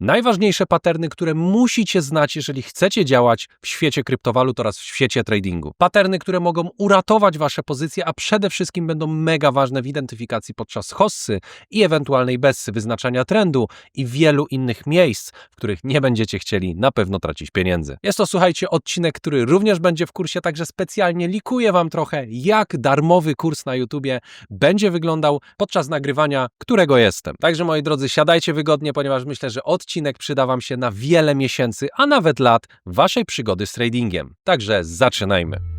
Najważniejsze paterny, które musicie znać, jeżeli chcecie działać w świecie kryptowalut oraz w świecie tradingu. Paterny, które mogą uratować wasze pozycje, a przede wszystkim będą mega ważne w identyfikacji podczas hossy i ewentualnej bessy, wyznaczania trendu i wielu innych miejsc, w których nie będziecie chcieli na pewno tracić pieniędzy. Jest to, słuchajcie, odcinek, który również będzie w kursie, także specjalnie likuję wam trochę, jak darmowy kurs na YouTubie będzie wyglądał podczas nagrywania, którego jestem. Także moi drodzy, siadajcie wygodnie, ponieważ myślę, że odcinek przyda wam się na wiele miesięcy, a nawet lat waszej przygody z tradingiem. Także zaczynajmy.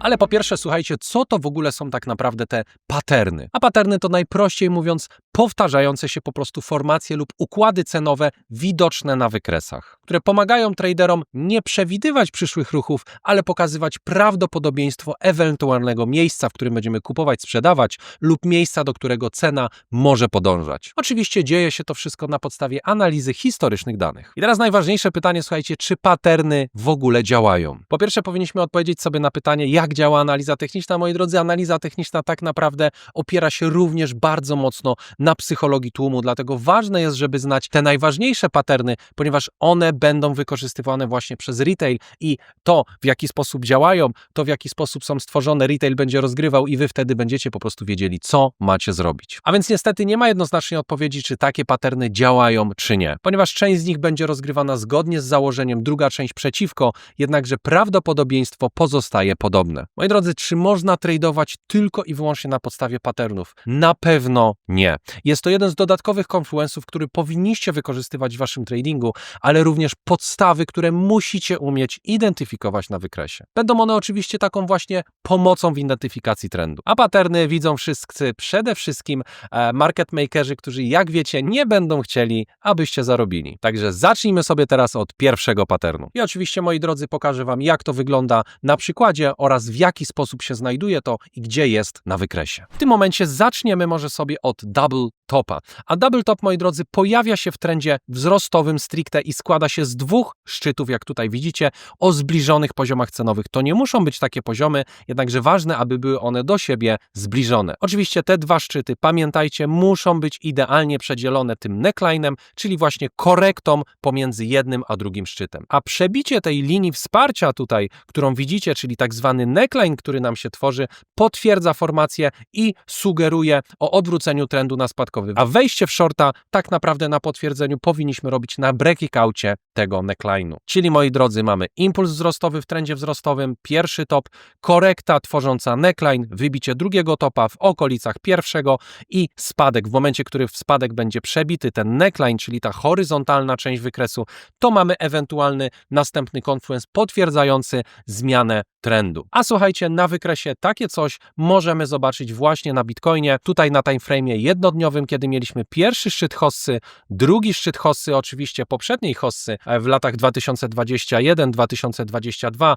Ale po pierwsze, słuchajcie, co to w ogóle są tak naprawdę te paterny? A paterny to najprościej mówiąc powtarzające się po prostu formacje lub układy cenowe widoczne na wykresach, które pomagają traderom nie przewidywać przyszłych ruchów, ale pokazywać prawdopodobieństwo ewentualnego miejsca, w którym będziemy kupować, sprzedawać lub miejsca, do którego cena może podążać. Oczywiście dzieje się to wszystko na podstawie analizy historycznych danych. I teraz najważniejsze pytanie, słuchajcie, czy paterny w ogóle działają? Po pierwsze, powinniśmy odpowiedzieć sobie na pytanie, jak działa analiza techniczna. Moi drodzy, analiza techniczna tak naprawdę opiera się również bardzo mocno na psychologii tłumu, dlatego ważne jest, żeby znać te najważniejsze paterny, ponieważ one będą wykorzystywane właśnie przez retail i to, w jaki sposób działają, to w jaki sposób są stworzone, retail będzie rozgrywał i wy wtedy będziecie po prostu wiedzieli, co macie zrobić. A więc niestety nie ma jednoznacznej odpowiedzi, czy takie paterny działają, czy nie, ponieważ część z nich będzie rozgrywana zgodnie z założeniem, druga część przeciwko, jednakże prawdopodobieństwo pozostaje podobne. Moi drodzy, czy można tradować tylko i wyłącznie na podstawie patternów? Na pewno nie. Jest to jeden z dodatkowych konfluensów, który powinniście wykorzystywać w waszym tradingu, ale również podstawy, które musicie umieć identyfikować na wykresie. Będą one oczywiście taką właśnie pomocą w identyfikacji trendu. A paterny widzą wszyscy, przede wszystkim e, market makerzy, którzy jak wiecie nie będą chcieli, abyście zarobili. Także zacznijmy sobie teraz od pierwszego paternu. I oczywiście moi drodzy pokażę wam jak to wygląda na przykładzie oraz w jaki sposób się znajduje to i gdzie jest na wykresie. W tym momencie zaczniemy może sobie od double topa. A double top, moi drodzy, pojawia się w trendzie wzrostowym stricte i składa się z dwóch szczytów, jak tutaj widzicie, o zbliżonych poziomach cenowych. To nie muszą być takie poziomy, jednakże ważne, aby były one do siebie zbliżone. Oczywiście te dwa szczyty, pamiętajcie, muszą być idealnie przedzielone tym neckline'em, czyli właśnie korektą pomiędzy jednym a drugim szczytem. A przebicie tej linii wsparcia tutaj, którą widzicie, czyli tak zwany neckline, który nam się tworzy, potwierdza formację i sugeruje o odwróceniu trendu na spadkowy. A wejście w shorta tak naprawdę na potwierdzeniu powinniśmy robić na breakoutie tego neckline'u. Czyli moi drodzy, mamy impuls wzrostowy w trendzie wzrostowym, pierwszy top, korekta tworząca neckline, wybicie drugiego topa w okolicach pierwszego i spadek. W momencie, który spadek będzie przebity ten neckline, czyli ta horyzontalna część wykresu, to mamy ewentualny następny confluence potwierdzający zmianę trendu. A słuchajcie, na wykresie takie coś możemy zobaczyć właśnie na Bitcoinie, tutaj na timeframe'ie jednodniowym, kiedy mieliśmy pierwszy szczyt hossy, drugi szczyt hossy, oczywiście poprzedniej hossy e, w latach 2021-2022.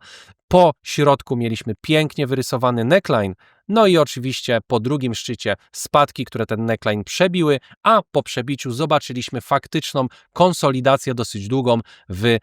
Po środku mieliśmy pięknie wyrysowany neckline, no i oczywiście po drugim szczycie spadki, które ten neckline przebiły, a po przebiciu zobaczyliśmy faktyczną konsolidację dosyć długą w e,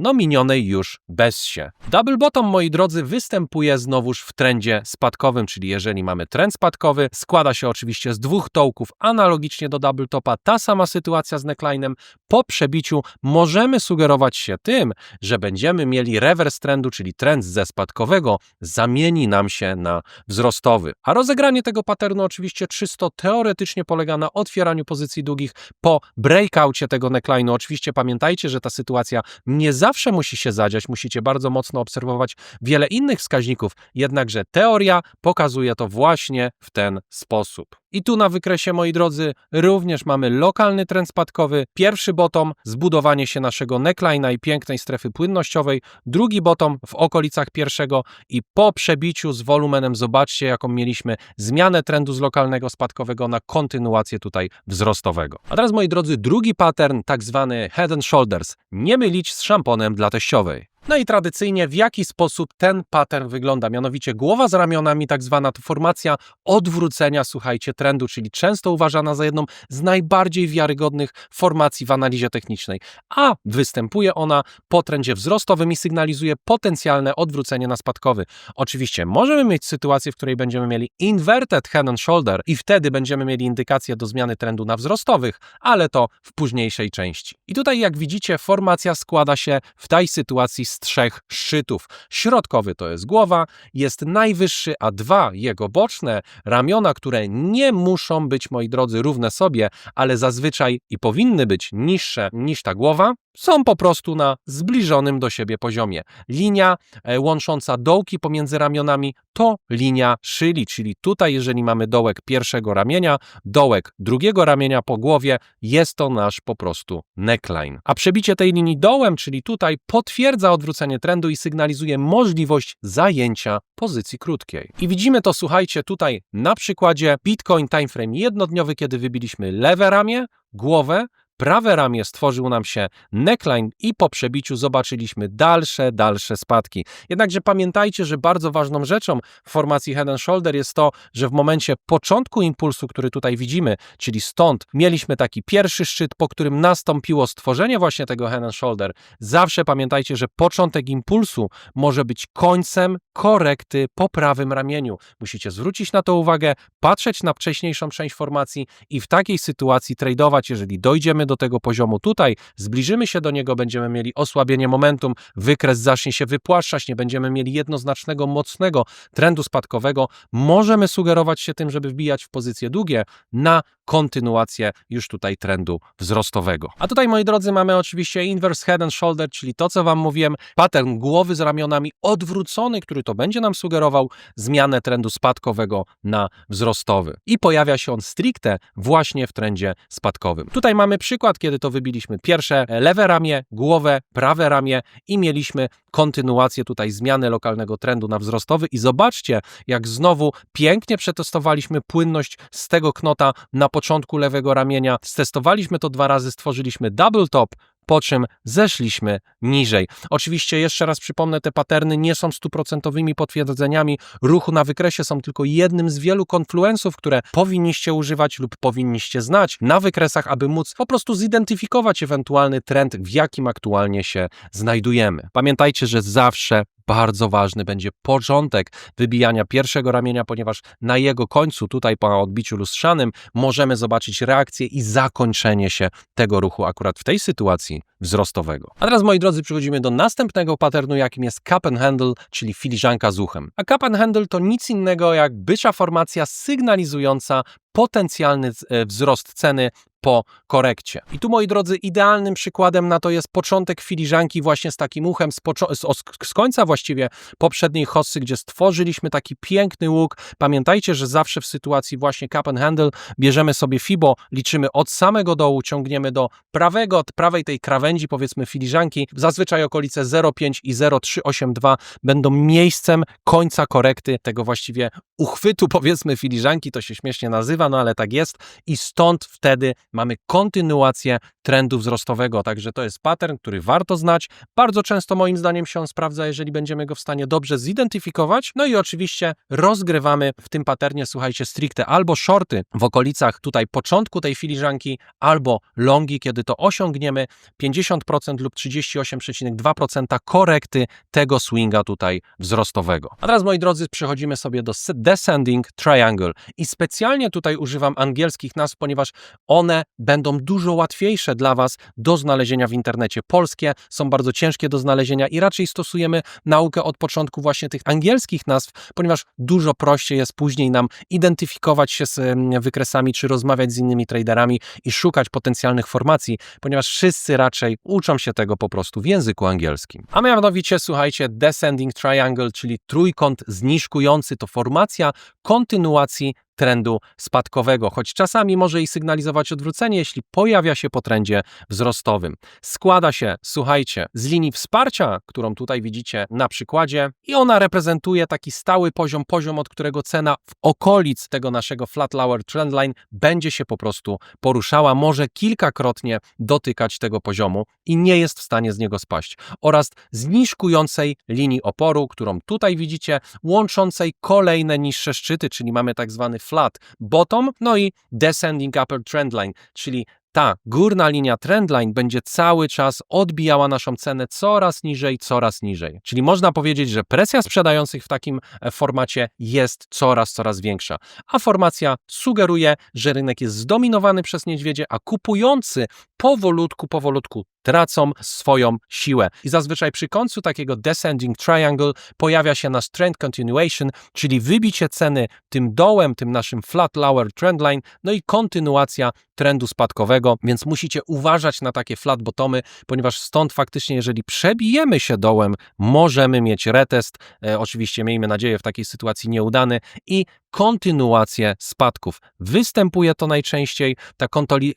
no, minionej już bezsie. Double bottom, moi drodzy, występuje znowuż w trendzie spadkowym, czyli jeżeli mamy trend spadkowy, składa się oczywiście z dwóch tołków analogicznie do double topa. Ta sama sytuacja z neckline'em. Po przebiciu możemy sugerować się tym, że będziemy mieli rewers trendu, czyli trend ze spadkowego zamieni nam się na wzrost wzrostowy. A rozegranie tego paternu oczywiście czysto teoretycznie polega na otwieraniu pozycji długich po breakoutie tego neckline'u. Oczywiście pamiętajcie, że ta sytuacja nie zawsze musi się zadziać, musicie bardzo mocno obserwować wiele innych wskaźników, jednakże teoria pokazuje to właśnie w ten sposób. I tu na wykresie, moi drodzy, również mamy lokalny trend spadkowy. Pierwszy bottom, zbudowanie się naszego neckline'a i pięknej strefy płynnościowej. Drugi bottom w okolicach pierwszego i po przebiciu z wolumenem, zobaczcie jaką mieliśmy zmianę trendu z lokalnego spadkowego na kontynuację tutaj wzrostowego. A teraz, moi drodzy, drugi pattern, tak zwany head and shoulders. Nie mylić z szamponem dla teściowej. No i tradycyjnie w jaki sposób ten pattern wygląda, mianowicie głowa z ramionami, tak zwana to formacja odwrócenia, słuchajcie, trendu, czyli często uważana za jedną z najbardziej wiarygodnych formacji w analizie technicznej, a występuje ona po trendzie wzrostowym i sygnalizuje potencjalne odwrócenie na spadkowy. Oczywiście możemy mieć sytuację, w której będziemy mieli inverted head and shoulder i wtedy będziemy mieli indykację do zmiany trendu na wzrostowych, ale to w późniejszej części. I tutaj jak widzicie formacja składa się w tej sytuacji z trzech szczytów. Środkowy to jest głowa, jest najwyższy, a dwa jego boczne ramiona, które nie muszą być, moi drodzy, równe sobie, ale zazwyczaj i powinny być niższe niż ta głowa, są po prostu na zbliżonym do siebie poziomie. Linia e, łącząca dołki pomiędzy ramionami to linia szyli, czyli tutaj, jeżeli mamy dołek pierwszego ramienia, dołek drugiego ramienia po głowie, jest to nasz po prostu neckline. A przebicie tej linii dołem, czyli tutaj, potwierdza odwrócenie trendu i sygnalizuje możliwość zajęcia pozycji krótkiej. I widzimy to, słuchajcie, tutaj na przykładzie Bitcoin timeframe jednodniowy, kiedy wybiliśmy lewe ramię, głowę, prawe ramię stworzył nam się neckline i po przebiciu zobaczyliśmy dalsze, dalsze spadki. Jednakże pamiętajcie, że bardzo ważną rzeczą w formacji head and shoulder jest to, że w momencie początku impulsu, który tutaj widzimy, czyli stąd mieliśmy taki pierwszy szczyt, po którym nastąpiło stworzenie właśnie tego head and shoulder. Zawsze pamiętajcie, że początek impulsu może być końcem korekty po prawym ramieniu. Musicie zwrócić na to uwagę, patrzeć na wcześniejszą część formacji i w takiej sytuacji tradować, jeżeli dojdziemy do tego poziomu. Tutaj, zbliżymy się do niego, będziemy mieli osłabienie momentum, wykres zacznie się wypłaszczać, nie będziemy mieli jednoznacznego, mocnego trendu spadkowego, możemy sugerować się tym, żeby wbijać w pozycje długie na kontynuację już tutaj trendu wzrostowego. A tutaj, moi drodzy, mamy oczywiście inverse head and shoulder, czyli to, co Wam mówiłem, pattern głowy z ramionami odwrócony, który to będzie nam sugerował zmianę trendu spadkowego na wzrostowy. I pojawia się on stricte właśnie w trendzie spadkowym. Tutaj mamy przykład, kiedy to wybiliśmy pierwsze lewe ramię, głowę, prawe ramię i mieliśmy kontynuację tutaj zmiany lokalnego trendu na wzrostowy i zobaczcie, jak znowu pięknie przetestowaliśmy płynność z tego knota na początku lewego ramienia. Stestowaliśmy to dwa razy, stworzyliśmy double top, po czym zeszliśmy niżej. Oczywiście jeszcze raz przypomnę, te paterny nie są stuprocentowymi potwierdzeniami ruchu na wykresie, są tylko jednym z wielu konfluensów, które powinniście używać lub powinniście znać na wykresach, aby móc po prostu zidentyfikować ewentualny trend, w jakim aktualnie się znajdujemy. Pamiętajcie, że zawsze bardzo ważny będzie początek wybijania pierwszego ramienia, ponieważ na jego końcu, tutaj po odbiciu lustrzanym, możemy zobaczyć reakcję i zakończenie się tego ruchu akurat w tej sytuacji wzrostowego. A teraz, moi drodzy, przechodzimy do następnego patternu, jakim jest cup and handle, czyli filiżanka z uchem. A cup and handle to nic innego jak bycza formacja sygnalizująca potencjalny e, wzrost ceny po korekcie. I tu, moi drodzy, idealnym przykładem na to jest początek filiżanki właśnie z takim uchem, z, z, z końca właściwie poprzedniej hossy, gdzie stworzyliśmy taki piękny łuk. Pamiętajcie, że zawsze w sytuacji właśnie cup and handle bierzemy sobie fibo, liczymy od samego dołu, ciągniemy do prawego, od prawej tej krawędzi, powiedzmy filiżanki. Zazwyczaj okolice 0,5 i 0,382 będą miejscem końca korekty tego właściwie uchwytu, powiedzmy filiżanki, to się śmiesznie nazywa, no ale tak jest i stąd wtedy mamy kontynuację trendu wzrostowego, także to jest pattern, który warto znać. Bardzo często moim zdaniem się on sprawdza, jeżeli będziemy go w stanie dobrze zidentyfikować. No i oczywiście rozgrywamy w tym patternie, słuchajcie, stricte albo shorty w okolicach tutaj początku tej filiżanki, albo longi, kiedy to osiągniemy 50% lub 38,2% korekty tego swinga tutaj wzrostowego. A teraz, moi drodzy, przechodzimy sobie do descending triangle i specjalnie tutaj używam angielskich nazw, ponieważ one będą dużo łatwiejsze dla Was do znalezienia w internecie. Polskie są bardzo ciężkie do znalezienia i raczej stosujemy naukę od początku właśnie tych angielskich nazw, ponieważ dużo prościej jest później nam identyfikować się z wykresami, czy rozmawiać z innymi traderami i szukać potencjalnych formacji, ponieważ wszyscy raczej uczą się tego po prostu w języku angielskim. A mianowicie, słuchajcie, descending triangle, czyli trójkąt zniżkujący, to formacja kontynuacji trendu spadkowego, choć czasami może i sygnalizować odwrócenie, jeśli pojawia się po trendzie wzrostowym. Składa się, słuchajcie, z linii wsparcia, którą tutaj widzicie na przykładzie i ona reprezentuje taki stały poziom, poziom, od którego cena w okolic tego naszego flat lower trendline będzie się po prostu poruszała, może kilkakrotnie dotykać tego poziomu i nie jest w stanie z niego spaść. Oraz zniżkującej linii oporu, którą tutaj widzicie, łączącej kolejne niższe szczyty, czyli mamy tak zwany flat bottom, no i descending upper trendline, czyli ta górna linia trendline będzie cały czas odbijała naszą cenę coraz niżej, coraz niżej. Czyli można powiedzieć, że presja sprzedających w takim e, formacie jest coraz, coraz większa. A formacja sugeruje, że rynek jest zdominowany przez niedźwiedzie, a kupujący powolutku, powolutku tracą swoją siłę. I zazwyczaj przy końcu takiego descending triangle pojawia się nasz trend continuation, czyli wybicie ceny tym dołem, tym naszym flat lower trendline, no i kontynuacja trendu spadkowego, więc musicie uważać na takie flat bottomy, ponieważ stąd faktycznie, jeżeli przebijemy się dołem, możemy mieć retest, e, oczywiście miejmy nadzieję w takiej sytuacji nieudany i kontynuację spadków. Występuje to najczęściej ta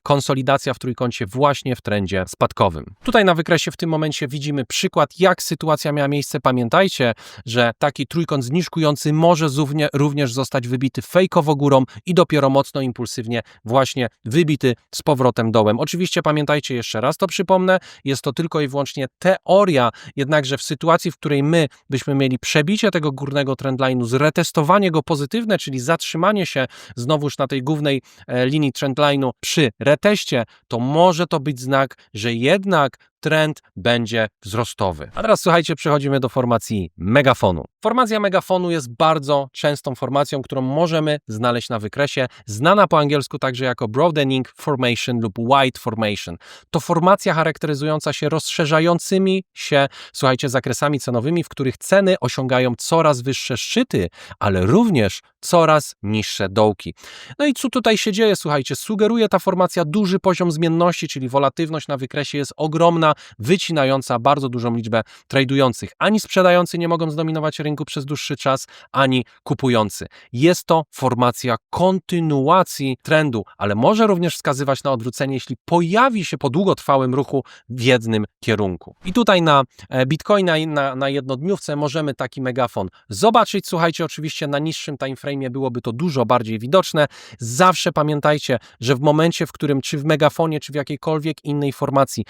konsolidacja w trójkącie właśnie w trendzie spadkowym. Tutaj na wykresie w tym momencie widzimy przykład, jak sytuacja miała miejsce. Pamiętajcie, że taki trójkąt zniżkujący może również zostać wybity fejkowo górą i dopiero mocno impulsywnie właśnie wybity z powrotem dołem. Oczywiście pamiętajcie jeszcze raz, to przypomnę, jest to tylko i wyłącznie teoria, jednakże w sytuacji, w której my byśmy mieli przebicie tego górnego trendline'u, zretestowanie go pozytywne, czyli zatrzymanie się znowuż na tej głównej e, linii trendline'u przy reteście, to może to być znak, że jednak trend będzie wzrostowy. A teraz słuchajcie, przechodzimy do formacji megafonu. Formacja megafonu jest bardzo częstą formacją, którą możemy znaleźć na wykresie, znana po angielsku także jako broadening formation lub wide formation. To formacja charakteryzująca się rozszerzającymi się, słuchajcie, zakresami cenowymi, w których ceny osiągają coraz wyższe szczyty, ale również coraz niższe dołki. No i co tutaj się dzieje? Słuchajcie, sugeruje ta formacja duży poziom zmienności, czyli volatywność na wykresie jest ogromna, wycinająca bardzo dużą liczbę tradujących. Ani sprzedający nie mogą zdominować rynku przez dłuższy czas, ani kupujący. Jest to formacja kontynuacji trendu, ale może również wskazywać na odwrócenie, jeśli pojawi się po długotrwałym ruchu w jednym kierunku. I tutaj na e, Bitcoina i na, na jednodniówce możemy taki megafon zobaczyć. Słuchajcie, oczywiście na niższym timeframe byłoby to dużo bardziej widoczne. Zawsze pamiętajcie, że w momencie, w którym czy w megafonie, czy w jakiejkolwiek innej formacji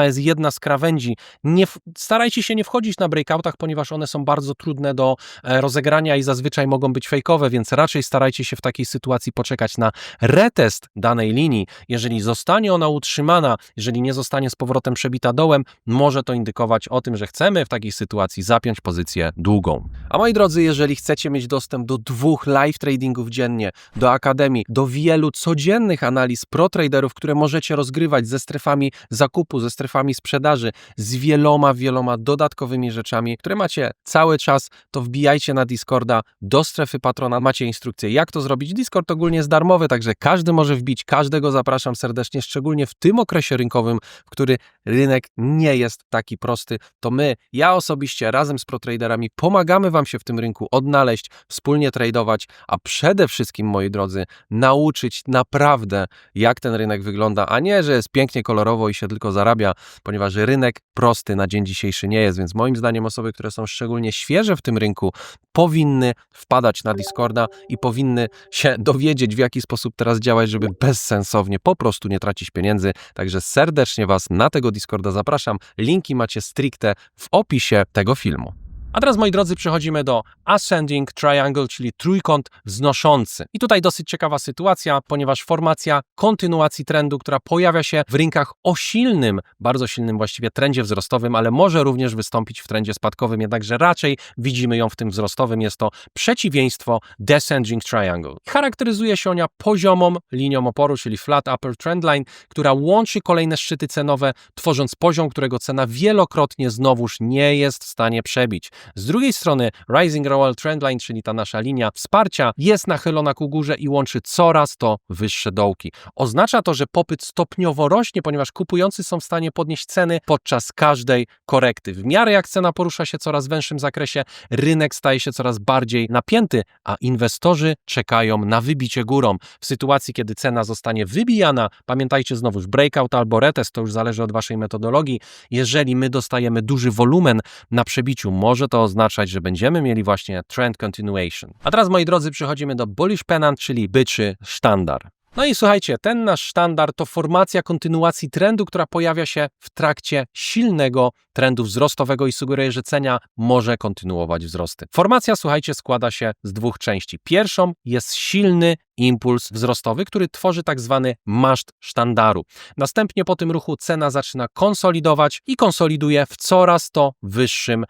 jest jedna z krawędzi, nie, starajcie się nie wchodzić na breakoutach, ponieważ one są bardzo trudne do e, rozegrania i zazwyczaj mogą być fejkowe, więc raczej starajcie się w takiej sytuacji poczekać na retest danej linii. Jeżeli zostanie ona utrzymana, jeżeli nie zostanie z powrotem przebita dołem, może to indykować o tym, że chcemy w takiej sytuacji zapiąć pozycję długą. A moi drodzy, jeżeli chcecie mieć dostęp do dwóch live tradingów dziennie, do akademii, do wielu codziennych analiz pro traderów, które możecie rozgrywać ze strefami zakupu, ze strefami sprzedaży, z wieloma, wieloma dodatkowymi rzeczami, które macie cały czas, to wbijajcie na Discorda do strefy patrona. Macie instrukcję, jak to zrobić. Discord ogólnie jest darmowy, także każdy może wbić, każdego zapraszam serdecznie, szczególnie w tym okresie rynkowym, w który rynek nie jest taki prosty. To my, ja osobiście razem z protraderami pomagamy Wam się w tym rynku odnaleźć, wspólnie tradować, a przede wszystkim, moi drodzy, nauczyć naprawdę, jak ten rynek wygląda, a nie, że jest pięknie kolorowo i się tylko zarabia, ponieważ rynek prosty na dzień dzisiejszy nie jest, więc moim zdaniem osoby, które są szczególnie świeże w tym rynku, powinny wpadać na Discorda i powinny się dowiedzieć, w jaki sposób teraz działać, żeby bezsensownie po prostu nie tracić pieniędzy. Także serdecznie Was na tego Discorda zapraszam. Linki macie stricte w opisie tego filmu. A teraz, moi drodzy, przechodzimy do Ascending Triangle, czyli trójkąt wznoszący. I tutaj dosyć ciekawa sytuacja, ponieważ formacja kontynuacji trendu, która pojawia się w rynkach o silnym, bardzo silnym właściwie trendzie wzrostowym, ale może również wystąpić w trendzie spadkowym, jednakże raczej widzimy ją w tym wzrostowym. Jest to przeciwieństwo Descending Triangle. Charakteryzuje się ona poziomą linią oporu, czyli Flat Upper Trendline, która łączy kolejne szczyty cenowe, tworząc poziom, którego cena wielokrotnie znowuż nie jest w stanie przebić. Z drugiej strony Rising Royal Trendline, czyli ta nasza linia wsparcia, jest nachylona ku górze i łączy coraz to wyższe dołki. Oznacza to, że popyt stopniowo rośnie, ponieważ kupujący są w stanie podnieść ceny podczas każdej korekty. W miarę jak cena porusza się coraz węższym zakresie, rynek staje się coraz bardziej napięty, a inwestorzy czekają na wybicie górą. W sytuacji, kiedy cena zostanie wybijana, pamiętajcie znowuż breakout albo retest, to już zależy od waszej metodologii. Jeżeli my dostajemy duży wolumen na przebiciu, może to oznaczać, że będziemy mieli właśnie trend continuation. A teraz, moi drodzy, przechodzimy do bullish pennant, czyli byczy sztandar. No i słuchajcie, ten nasz sztandar to formacja kontynuacji trendu, która pojawia się w trakcie silnego trendu wzrostowego i sugeruje, że cena może kontynuować wzrosty. Formacja, słuchajcie, składa się z dwóch części. Pierwszą jest silny impuls wzrostowy, który tworzy tak zwany maszt sztandaru. Następnie po tym ruchu cena zaczyna konsolidować i konsoliduje w coraz to wyższym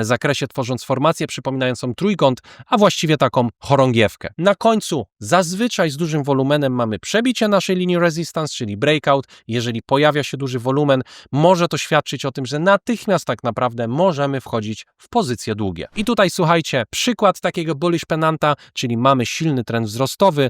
zakresie, tworząc formację przypominającą trójkąt, a właściwie taką chorągiewkę. Na końcu zazwyczaj z dużym wolumenem mamy przebicie naszej linii resistance, czyli breakout. Jeżeli pojawia się duży wolumen, może to świadczyć o tym, że natychmiast tak naprawdę możemy wchodzić w pozycje długie. I tutaj słuchajcie, przykład takiego bullish penanta, czyli mamy silny trend wzrostowy,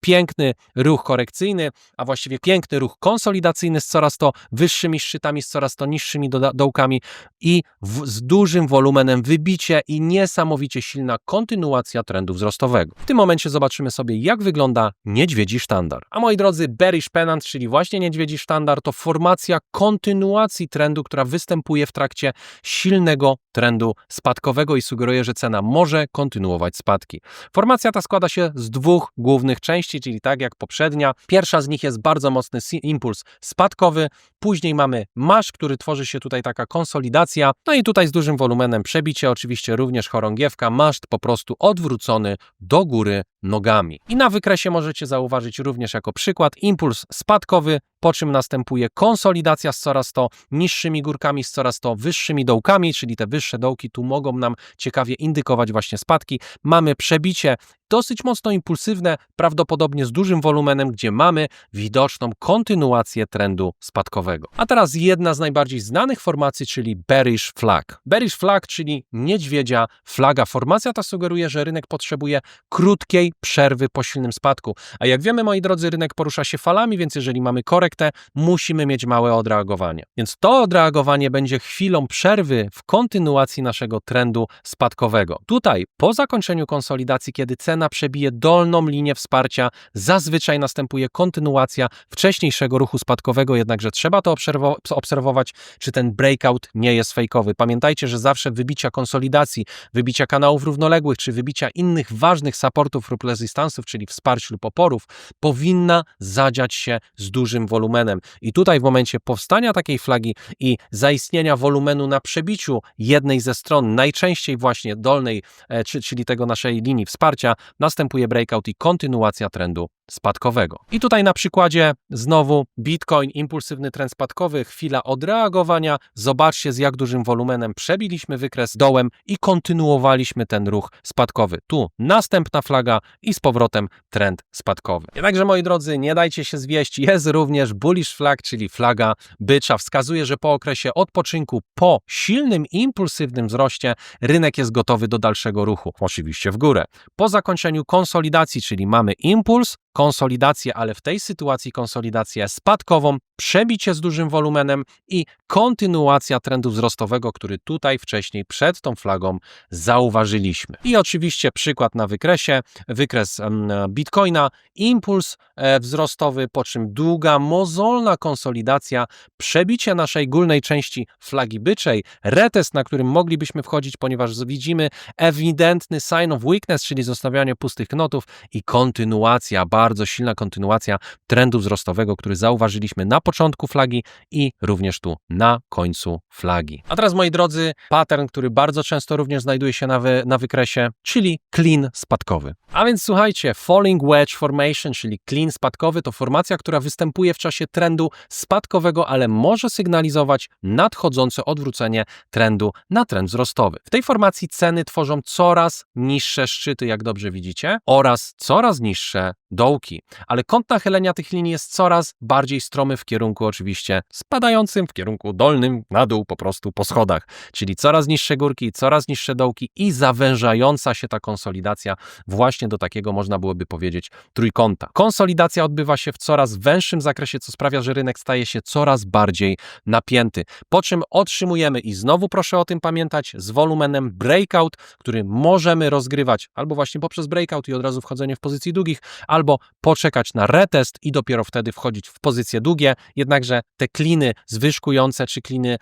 piękny ruch korekcyjny, a właściwie piękny ruch konsolidacyjny z coraz to wyższymi szczytami, z coraz to niższymi dołkami i w, z dużym wolumenem wybicie i niesamowicie silna kontynuacja trendu wzrostowego. W tym momencie zobaczymy sobie, jak wygląda niedźwiedzi sztandar. A moi drodzy, bearish pennant, czyli właśnie niedźwiedzi sztandar, to formacja kontynuacji trendu, która występuje w trakcie silnego trendu spadkowego i sugeruje, że cena może kontynuować spadki. Formacja ta składa się z dwóch głównych części, czyli tak jak poprzednia. Pierwsza z nich jest bardzo mocny impuls spadkowy, później mamy masz, który tworzy się tutaj taka konsolidacja, no i tutaj z dużym wolumenem przebicie, oczywiście również chorągiewka, maszt po prostu odwrócony do góry nogami. I na wykresie możecie zauważyć również jako przykład impuls spadkowy, po czym następuje konsolidacja z coraz to niższymi górkami, z coraz to wyższymi dołkami, czyli te wyższe dołki tu mogą nam ciekawie indykować właśnie spadki. Mamy przebicie dosyć mocno impulsywne, prawdopodobnie z dużym wolumenem, gdzie mamy widoczną kontynuację trendu spadkowego. A teraz jedna z najbardziej znanych formacji, czyli bearish flag. Bearish flag, czyli niedźwiedzia flaga. Formacja ta sugeruje, że rynek potrzebuje krótkiej przerwy po silnym spadku. A jak wiemy, moi drodzy, rynek porusza się falami, więc jeżeli mamy korektę, musimy mieć małe odreagowanie. Więc to odreagowanie będzie chwilą przerwy w kontynuacji naszego trendu spadkowego. Tutaj, po zakończeniu konsolidacji, kiedy cena przebije dolną linię wsparcia, zazwyczaj następuje kontynuacja wcześniejszego ruchu spadkowego, jednakże trzeba to obserwo- obserwować, czy ten breakout nie jest fejkowy. Pamiętajcie, że zawsze wybicia konsolidacji, wybicia kanałów równoległych, czy wybicia innych ważnych supportów lub rezystansów, czyli wsparć lub oporów, powinna zadziać się z dużym wolumenem. I tutaj w momencie powstania takiej flagi i zaistnienia wolumenu na przebiciu jednej ze stron, najczęściej właśnie dolnej, e, czy, czyli tego naszej linii wsparcia, następuje breakout i kontynuacja trendu spadkowego. I tutaj na przykładzie znowu Bitcoin, impulsywny trend spadkowy, chwila odreagowania. Zobaczcie z jak dużym wolumenem przebiliśmy wykres dołem i kontynuowaliśmy ten ruch spadkowy. Tu następna flaga i z powrotem trend spadkowy. Jednakże moi drodzy, nie dajcie się zwieść, jest również bullish flag, czyli flaga bycza. Wskazuje, że po okresie odpoczynku, po silnym impulsywnym wzroście, rynek jest gotowy do dalszego ruchu. Oczywiście w górę. Po zakończeniu konsolidacji, czyli mamy impuls, konsolidację, ale w tej sytuacji konsolidację spadkową, przebicie z dużym wolumenem i kontynuacja trendu wzrostowego, który tutaj wcześniej przed tą flagą zauważyliśmy. I oczywiście przykład na wykresie, wykres Bitcoina, impuls e, wzrostowy, po czym długa, mozolna konsolidacja, przebicie naszej górnej części flagi byczej, retest, na którym moglibyśmy wchodzić, ponieważ widzimy ewidentny sign of weakness, czyli zostawianie pustych knotów i kontynuacja, bardzo silna kontynuacja trendu wzrostowego, który zauważyliśmy na początku flagi i również tu na końcu flagi. A teraz, moi drodzy, pattern, który bardzo często również znajduje się na, wy, na wykresie, czyli clean spadkowy. A więc słuchajcie, falling wedge formation, czyli clean spadkowy, to formacja, która występuje w czasie trendu spadkowego, ale może sygnalizować nadchodzące odwrócenie trendu na trend wzrostowy. W tej formacji ceny tworzą coraz niższe szczyty, jak dobrze widzicie, oraz coraz niższe dołki, ale kąt nachylenia tych linii jest coraz bardziej stromy w kierunku oczywiście spadającym, w kierunku dolnym, na dół po prostu po schodach, czyli coraz niższe górki, coraz niższe dołki i zawężająca się ta konsolidacja właśnie do takiego można byłoby powiedzieć trójkąta. Konsolidacja odbywa się w coraz węższym zakresie, co sprawia, że rynek staje się coraz bardziej napięty, po czym otrzymujemy i znowu proszę o tym pamiętać z wolumenem breakout, który możemy rozgrywać albo właśnie poprzez breakout i od razu wchodzenie w pozycji długich, albo poczekać na retest i dopiero wtedy wchodzić w pozycje długie. Jednakże te kliny zwyżkujące czy kliny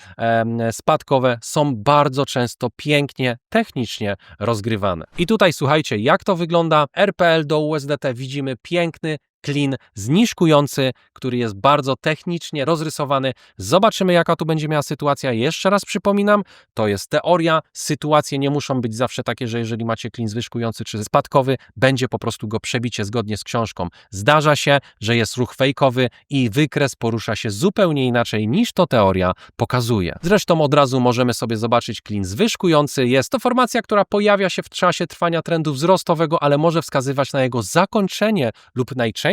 spadkowe są bardzo często pięknie, technicznie rozgrywane. I tutaj słuchajcie, jak to wygląda. RPL do USDT widzimy piękny klin zniżkujący, który jest bardzo technicznie rozrysowany. Zobaczymy, jaka tu będzie miała sytuacja. Jeszcze raz przypominam, to jest teoria. Sytuacje nie muszą być zawsze takie, że jeżeli macie klin zwyżkujący czy spadkowy, będzie po prostu go przebicie zgodnie z książką. Zdarza się, że jest ruch fejkowy i wykres porusza się zupełnie inaczej niż to teoria pokazuje. Zresztą od razu możemy sobie zobaczyć klin zwyżkujący. Jest to formacja, która pojawia się w czasie trwania trendu wzrostowego, ale może wskazywać na jego zakończenie lub najczęściej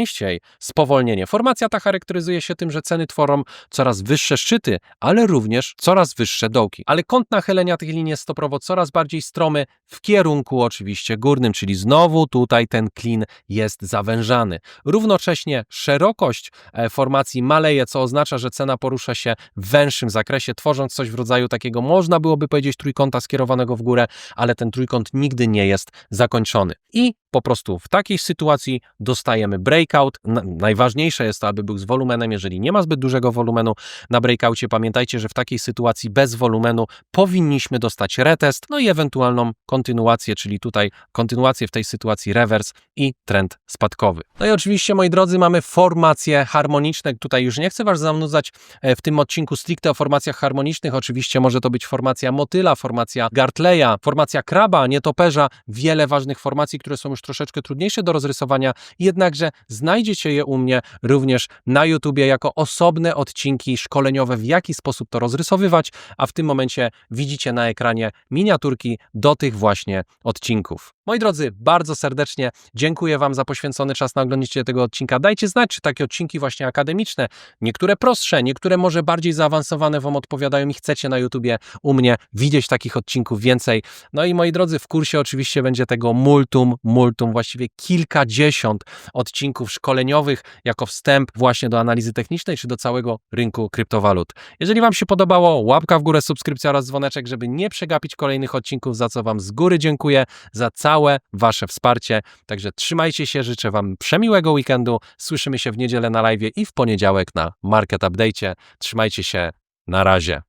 spowolnienie. Formacja ta charakteryzuje się tym, że ceny tworzą coraz wyższe szczyty, ale również coraz wyższe dołki. Ale kąt nachylenia tych linii jest stopniowo coraz bardziej stromy w kierunku oczywiście górnym, czyli znowu tutaj ten klin jest zawężany. Równocześnie szerokość e, formacji maleje, co oznacza, że cena porusza się w węższym zakresie, tworząc coś w rodzaju takiego, można byłoby powiedzieć, trójkąta skierowanego w górę, ale ten trójkąt nigdy nie jest zakończony. I po prostu w takiej sytuacji dostajemy breakout. Na- Najważniejsze jest to, aby był z wolumenem. Jeżeli nie ma zbyt dużego wolumenu na breakoutie, pamiętajcie, że w takiej sytuacji bez wolumenu powinniśmy dostać retest, no i ewentualną kontynuację, czyli tutaj kontynuację w tej sytuacji rewers i trend spadkowy. No i oczywiście, moi drodzy, mamy formacje harmoniczne. Tutaj już nie chcę Was zanudzać e, w tym odcinku stricte o formacjach harmonicznych. Oczywiście może to być formacja motyla, formacja Gartleya, formacja kraba, nietoperza, wiele ważnych formacji, które są już troszeczkę trudniejsze do rozrysowania, jednakże znajdziecie je u mnie również na YouTubie jako osobne odcinki szkoleniowe, w jaki sposób to rozrysowywać, a w tym momencie widzicie na ekranie miniaturki do tych właśnie odcinków. Moi drodzy, bardzo serdecznie dziękuję Wam za poświęcony czas na oglądnięcie tego odcinka. Dajcie znać, czy takie odcinki właśnie akademiczne, niektóre prostsze, niektóre może bardziej zaawansowane Wam odpowiadają i chcecie na YouTubie u mnie widzieć takich odcinków więcej. No i moi drodzy, w kursie oczywiście będzie tego multum, multum, właściwie kilkadziesiąt odcinków szkoleniowych jako wstęp właśnie do analizy technicznej czy do całego rynku kryptowalut. Jeżeli Wam się podobało, łapka w górę, subskrypcja oraz dzwoneczek, żeby nie przegapić kolejnych odcinków, za co Wam z góry dziękuję, za całe Wasze wsparcie. Także trzymajcie się, życzę Wam przemiłego weekendu. Słyszymy się w niedzielę na live i w poniedziałek na Market Update. Trzymajcie się, na razie.